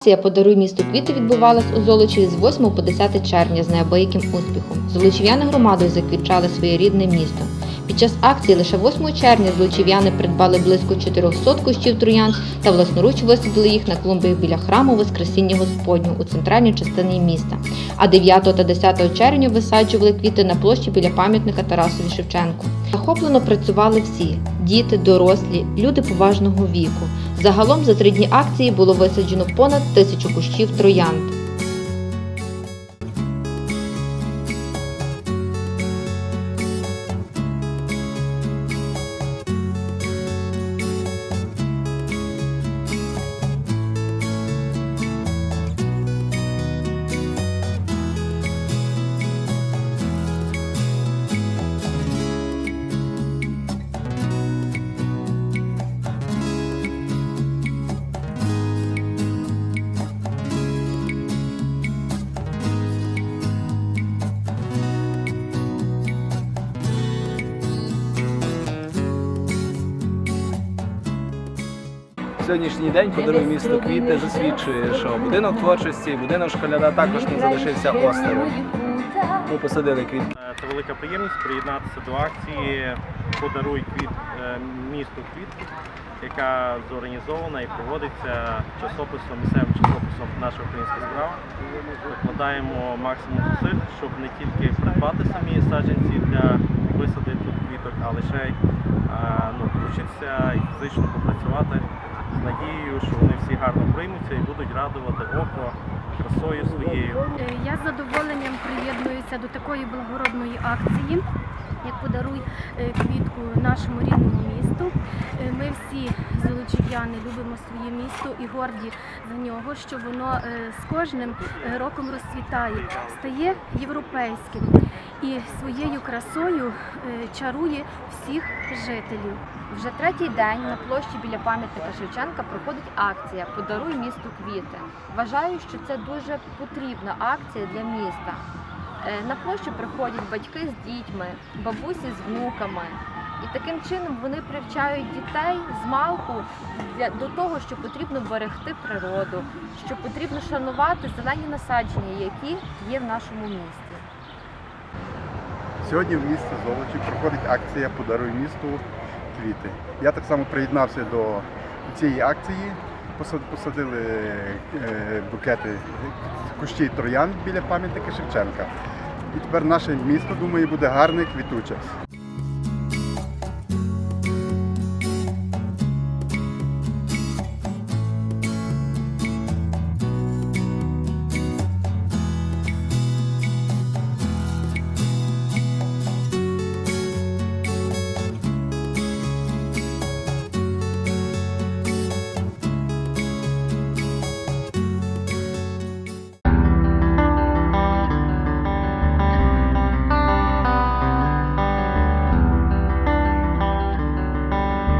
Акція Подаруй місту квіти відбувалась у Золочі з 8 по 10 червня з неабияким успіхом. Золочів'яни громадою заквітчали своє рідне місто. Під час акції лише 8 червня золочів'яни придбали близько 400 кущів троянд та власноруч висадили їх на клумбі біля храму Воскресіння Господнього у центральній частині міста. А 9 та 10 червня висаджували квіти на площі біля пам'ятника Тарасові Шевченку. Захоплено працювали всі діти, дорослі, люди поважного віку. Загалом за три дні акції було висаджено понад тисячу кущів троянд. Сьогоднішній день подаруй місто квіти засвідчує, що будинок творчості, будинок школяра також не залишився осторонь. Ми посадили квіти. Е, Це велика приємність приєднатися до акції Подаруй квіт е, місту квітку, яка зорганізована і проводиться часописом, місцевим часописом наша українська справа. Викладаємо максимум зусиль, щоб не тільки придбати самі саджанці для висади тут квіток, а лише е, ну, вчитися і фізично попрацювати з надією, що вони всі гарно приймуться і будуть радувати око красою своєю. Е, Я з задоволенням приєднуюся до такої благородної акції, як подаруй е, квітку нашому рідному місту. Е, Ми всі золочів'яни любимо своє місто і горді за нього, що воно е, з кожним роком розцвітає, стає європейським і своєю красою чарує всіх жителів. Вже третій день на площі біля пам'ятника Шевченка проходить акція Подаруй місту квіти. Вважаю, що це дуже потрібна акція для міста. Е, На площу приходять батьки з дітьми, бабусі з внуками. І таким чином вони привчають дітей з малку до того, що потрібно берегти природу, що потрібно шанувати зелені насадження, які є в нашому місті. Сьогодні в місті Золочі проходить акція Подаруй місту квіти. Я так само приєднався до цієї акції. Посад- Посадили е, букети кущі троян біля пам'ятника Шевченка. І тепер наше місто, думаю, буде гарне, квітуче.